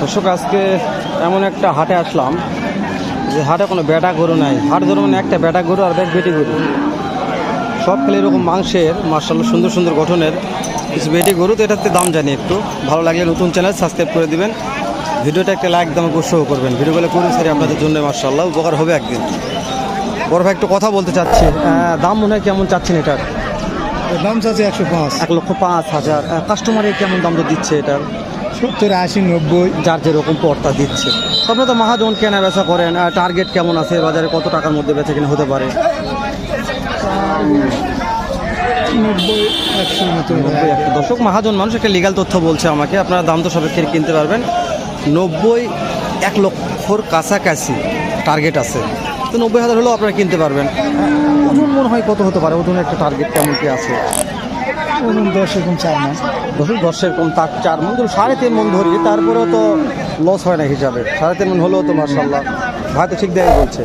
দর্শক আজকে এমন একটা হাটে আসলাম যে হাটে কোনো বেটা গরু নাই। হাট ধরুন মানে একটা বেটা গরু আর এক বেটি গরু। সব খেলে এরকম মাংসের মার্শাল সুন্দর সুন্দর গঠনের কিছু বেটি গরু তো এটাতে দাম জানি একটু। ভালো লাগলে নতুন চ্যানেল সাবস্ক্রাইব করে দিবেন। ভিডিওটা একটা লাইক দাম উৎসাহ করবেন। ভিডিওগুলো করুন স্যার আপনাদের জন্য মার্শাল্লাহ উপকার হবে একদিন। বড় ভাই একটু কথা বলতে চাচ্ছি। দাম মনে হয় কেমন চাচ্ছেন এটার? দাম চাচ্ছে একশো পাঁচ। এক লক্ষ পাঁচ হাজার। কাস্টমারে কেমন দাম দিচ্ছে এটার? সত্তর আশি নব্বই। যার যেরকম পর্তা দিচ্ছে। আপনারা তো মহাজন কেনা বেচা করেন টার্গেট কেমন আছে? বাজারে কত টাকার মধ্যে বেচা কিনা হতে পারে? দর্শক মহাজন মানুষ একটা লিগাল তথ্য বলছে আমাকে। আপনারা দাম তো সাপেক্ষে কিনতে পারবেন। নব্বই এক লক্ষর কাছাকাছি টার্গেট আছে। তো নব্বই হাজার হলেও আপনারা কিনতে পারবেন। ওজন মনে হয় কত হতে পারে? ওজনের একটা টার্গেট কেমন কি আছে? ওজন দশ এরকম চার মাস দশ দশের কম তার চার মন, ধরুন সাড়ে তিন মন ধরি, তারপরেও তো লস হয় না হিসাবে। সাড়ে তিন মন হলেও তো মার্শাল্লাহ ভাই তো ঠিক দেয় বলছে।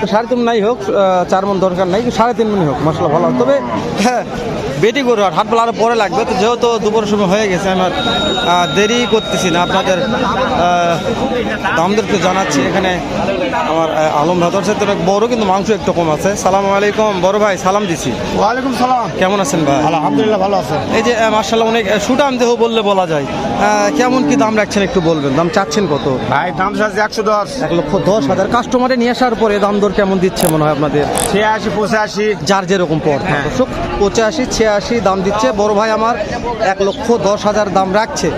তো সাড়ে তিন নাই হোক চার মন দরকার নাই, সাড়ে তিন মনই হোক মশলা ভালো। তবে হ্যাঁ বেটি গরু আর হাটবেলা আরও পরে লাগবে। তো যেহেতু দুপুরের সময় হয়ে গেছে আমার দেরি করতেছি না। আপনাদের দামদেরকে জানাচ্ছি। এখানে আমার আলম ভাতর সাথে অনেক বড় কিন্তু মাংস একটু কম আছে। সালাম আলাইকুম। বড় ভাই সালাম দিছি। ওয়ালাইকুম সালাম। কেমন আছেন ভাই? আলহামদুলিল্লাহ ভালো আছে। এই যে মার্শাল্লাহ অনেক সুটাম দেহ বললে বলা যায়। কেমন কি দাম রাখছেন একটু বলবেন? দাম চাচ্ছেন কত? ভাই দাম চাচ্ছে একশো দশ। এক লক্ষ দশ হাজার। কাস্টমারে নিয়ে আসার পরে দাম দর কেমন দিচ্ছে মনে হয় আপনাদের? ছিয়াশি পঁচাশি। যার যেরকম পর। হ্যাঁ। দর্শক পঁচাশি ছিয়াশি দাম দিচ্ছে। বড় ভাই আমার এক লক্ষ দশ হাজার দাম রাখছে।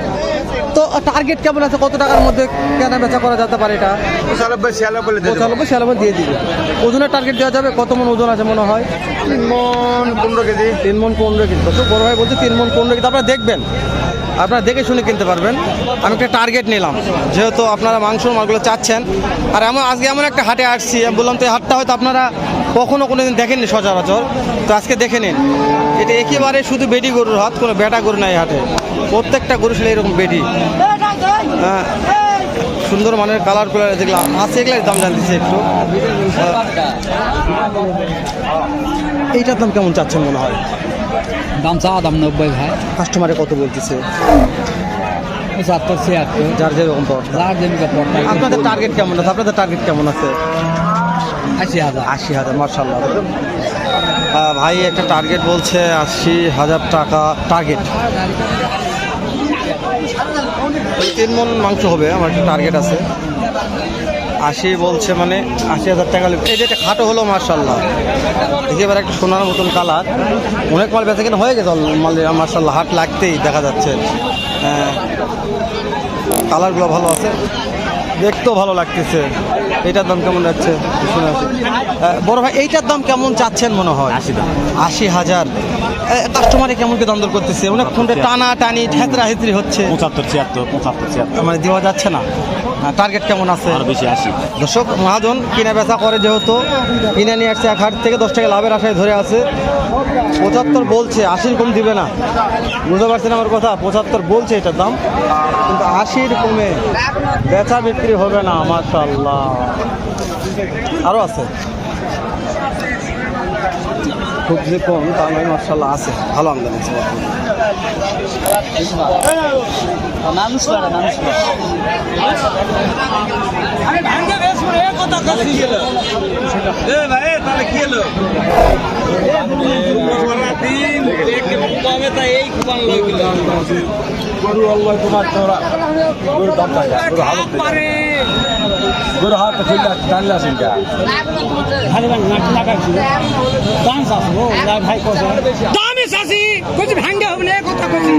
তো টার্গেট কেমন আছে? কত টাকার মধ্যে কেনা বেচা করা যেতে পারে এটা? পঁচানব্বই ছিয়ানব্বই পঁচানব্বই ছিয়ানব্বই দিয়ে দিবে। ওজনের টার্গেট দেওয়া যাবে? কত মন ওজন আছে মনে হয়? তিন মন পনেরো কেজি। তিন মন পনেরো কেজি। দর্শক বড় ভাই বলছে তিন মন পনেরো কেজি। আপনারা দেখবেন। আপনারা দেখে শুনে কিনতে পারবেন। আমি একটা টার্গেট নিলাম। যেহেতু আপনারা মাংস মালগুলো চাচ্ছেন। আর এমন আজকে এমন একটা হাটে আসছি। আমি বললাম তো এই হাটটা হয়তো আপনারা কখনো কোনো দিন দেখেননি সচরাচর। তো আজকে দেখে নিন। এটা একেবারে শুধু বেটি গরুর হাত কোনো বেটা গরু নাই হাটে। প্রত্যেকটা গরু ছিল এরকম বেটি। হ্যাঁ সুন্দর মানের কালার কালার দেখলাম আছে এগুলোর দাম জানতেছি একটু। এইটার দাম কেমন চাচ্ছেন মনে হয়? দাম চা দাম নব্বই ভাই। কাস্টমারে কত বলতেছে? ছিয়াত্তর। যার যেরকম আপনাদের টার্গেট কেমন আছে? আপনাদের টার্গেট কেমন আছে? আশি হাজার। আশি হাজার ভাই, একটা টার্গেট বলছে আশি হাজার টাকা টার্গেট তিন মন মাংস হবে, আমার একটা টার্গেট আছে। আশি বলছে মানে আশি হাজার টাকা। এই যে এটা খাটো হলো মার্শাল্লাহ এবার একটা সোনার মতন কালার অনেক মাল বেচা কেনা হয়ে গেছে মাল মার্শাল্লাহ হাট লাগতেই দেখা যাচ্ছে। হ্যাঁ। কালারগুলো ভালো আছে। দেখতেও ভালো লাগতেছে। এইটার দাম কেমন যাচ্ছে? শুনে আসি। বড় ভাই এইটার দাম কেমন চাচ্ছেন মনে হয়? আশি দাম। আশি হাজার। কাস্টমারে কেমন কি দাম দর করতেছে? অনেক ফোনটা টানা টানি ঠেতরা হেতরি হচ্ছে। পঁচাত্তর ছিয়াত্তর পঁচাত্তর ছিয়াত্তর। মানে দেওয়া যাচ্ছে না। টার্গেট কেমন আছে? আরও বেশি আসি দর্শক মহাজন কিনে বেচা করে যেহেতু কিনে নিয়ে আসছে এক হাট থেকে দশ টাকা লাভের আশায় ধরে আছে। পঁচাত্তর বলছে আশির কম দিবে না। বুঝতে পারছেন আমার কথা? পঁচাত্তর বলছে এটার দাম। কিন্তু আশির কমে বেচা বিক্রি হবে না মাশাল্লাহ আরও আছে খুব যে কম তার মানে মার্শাল্লাহ আছে ভালো আমদানি আছে মানুষ মানুষ গরু অল্লাহ তোমার তোরা গরু দাম থাকে গরু হালত গরু হাত খুললে টানলে আসেন কা? দামি চাষি কইছি ভাঙ্গে হবে না কথা কইছি।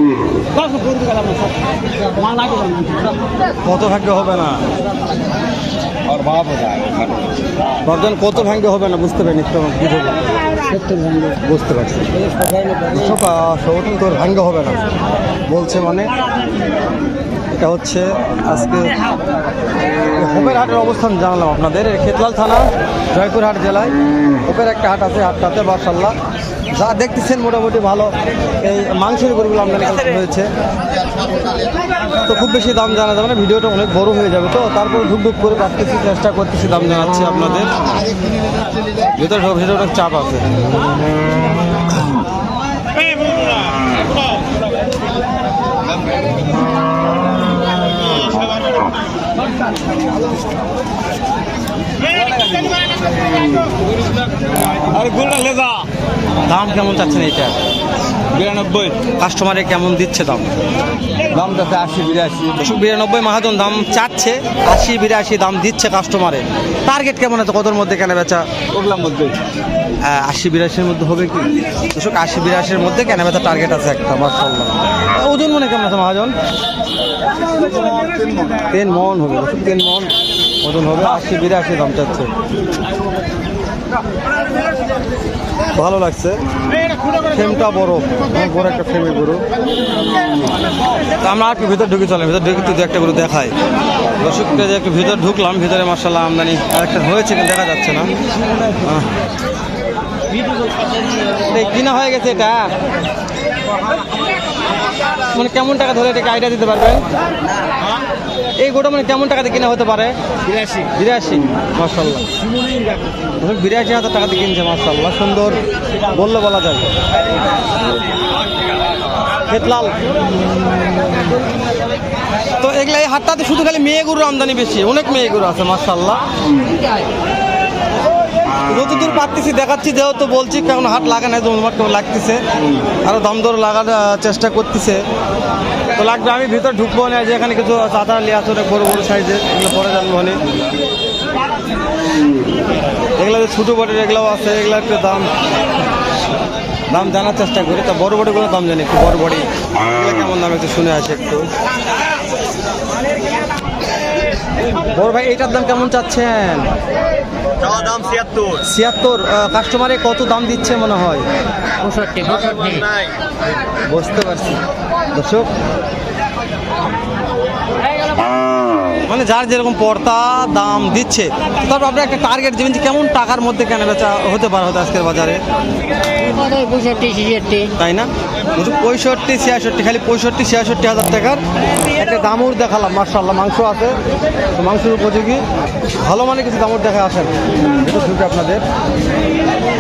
বাস গরু গেলাম মাল লাগে কত ভাগ্য হবে না? আর বাপ যায় বর্ধন কত ভাঙ্গে হবে না বুঝতে পারিনি আমাকে বুঝে। বুঝতে পারছি। সংগঠন তোর ভাঙ্গ হবে না। বলছে মানে এটা হচ্ছে আজকে হোপের হাটের অবস্থান জানালাম আপনাদের। খেতলাল থানা জয়পুরহাট জেলায়। হোপের একটা হাট আছে হাটটাতে মার্শাল্লাহ যা দেখতেছেন মোটামুটি ভালো। এই মাংসের গরুগুলো আমদানি হয়েছে তো খুব বেশি দাম জানা যাবে না ভিডিওটা অনেক বড় হয়ে যাবে। তো তারপর ঢুক ঢুক করে কাটতেছি চেষ্টা করতেছি দাম জানাচ্ছি আপনাদের। ভিতরে সব ভিতরে অনেক চাপ আছে। Thank you. গোলটা লেজা দাম কেমন চাচ্ছেন এইটা? বিরানব্বই। কাস্টমারে কেমন দিচ্ছে দাম? দাম যাচ্ছে আশি বিরাশি। দুশো বিরানব্বই মহাজন দাম চাচ্ছে। আশি বিরাশি দাম দিচ্ছে কাস্টমারে। টার্গেট কেমন আছে কতর মধ্যে কেনা বেচা? ওগুলার মধ্যে আশি বিরাশির মধ্যে হবে কি? দর্শক আশি বিরাশির মধ্যে কেনা বেচা টার্গেট আছে একটা মার্শাল্লাহ ওজন মনে কেমন আছে মহাজন? তিন মন। হবে। তিন মন। ওজন হবে আশি, বিরাশি দাম চাচ্ছে। ভালো লাগছে। ফ্রেমটা বড় বড় একটা ফ্রেমের গরু। আমরা একটু ভিতর ঢুকে চলাম ভিতর ঢুকে দু একটা গরু দেখাই। দর্শককে যে একটু ভিতর ঢুকলাম, ভিতরে মার্শাল্লাহ আমদানি একটা হয়েছে, কিন্তু দেখা যাচ্ছে না। কিনা হয়ে গেছে এটা। মানে কেমন টাকা ধরে এটাকে আইডিয়া দিতে পারবেন? এই গোটা মানে কেমন টাকাতে কিনা হতে পারে? বিরাশি। বিরাশি? মার্শাল্লাহ বিরাশি হাজার টাকাতে কিনছে মার্শাল্লাহ সুন্দর। বললে বলা যায়। খেতলাল তো এগুলা এই হাটটাতে শুধু খালি মেয়ে গরুর আমদানি বেশি। অনেক মেয়ে গরু আছে মার্শাল্লাহ যতদূর পারতেছি দেখাচ্ছি যেহেতু বলছি কারণ হাট লাগা নাই জমজমাট লাগতেছে আরও দাম দর লাগার চেষ্টা করতেছে। তো লাগবে আমি ভিতরে ঢুকবো না যে এখানে কিছু চাদা লিয়ে আছে অনেক বড় বড় সাইজের এগুলো পরে জানব মানে এগুলো ছোটো বটের এগুলোও আছে এগুলো একটু দাম দাম জানার চেষ্টা করি। তা বড় বড়গুলো দাম জানি একটু বড় বড়ি এগুলো কেমন দাম একটু শুনে আসে একটু। বড় ভাই এইটার দাম কেমন চাচ্ছেন? দাম ছিয়াত্তর। ছিয়াত্তর কাস্টমারে কত দাম দিচ্ছে মনে হয়? বুঝতে পারছি। দর্শক মানে যার যেরকম পর্তা দাম দিচ্ছে, তারপর আপনার একটা টার্গেট যে কেমন টাকার মধ্যে কেনা বেচা হতে পারে হয়তো আজকের বাজারে? তাই না? শুধু পঁয়ষট্টি, ছিয়াষট্টি, খালি পঁয়ষট্টি, ছিয়াষট্টি হাজার টাকার একটা দামুর দেখালাম মার্শাল্লাহ মাংস আছে। মাংসের উপযোগী, ভালো মানে কিছু দামুর দেখে আসেন। ঢুকে আপনাদের।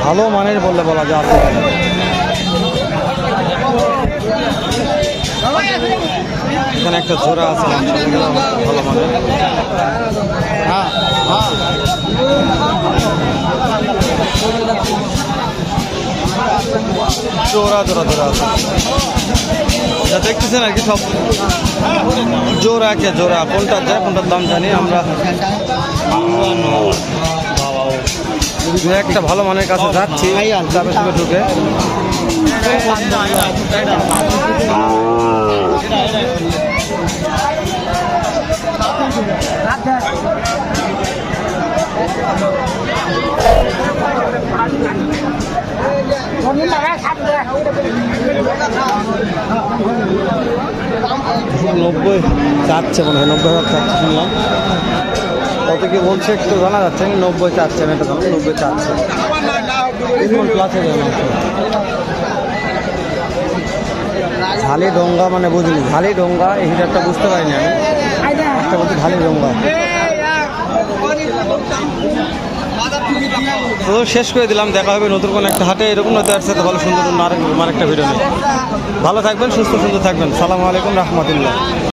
ভালো মানের বললে বলা যায়। আছে এখানে একটা জোড়া আছে ভালো মানের জোড়া জোড়া জোড়া আছে। যা দেখতেছেন আর কি সব জোড়া কে জোড়া। কোনটা যায়, কোনটার দাম জানি আমরা। একটা ভালো মানের কাছে যাচ্ছি সঙ্গে ঢুকে। নব্বই চাচ্ছে মনে হয়, নব্বই হাজার চাচ্ছে শুনলাম। কত কি বলছে একটু জানা যাচ্ছে নব্বই চাচ্ছে এটা নব্বই চাচ্ছে। প্লাসে ঝালি ডোঙ্গা মানে বুঝলি ঝালি ডোঙ্গা, এই হিটারটা বুঝতে পারিনি আমি। বলছি ধানের শেষ করে দিলাম, দেখা হবে নতুন কোনো একটা হাটে। এরকম নতুন আসছে তো ভালো সুন্দর আরেকটা ভিডিও নেই ভালো থাকবেন, সুস্থ সুন্দর থাকবেন। সালামু আলাইকুম রহমতুল্লাহ।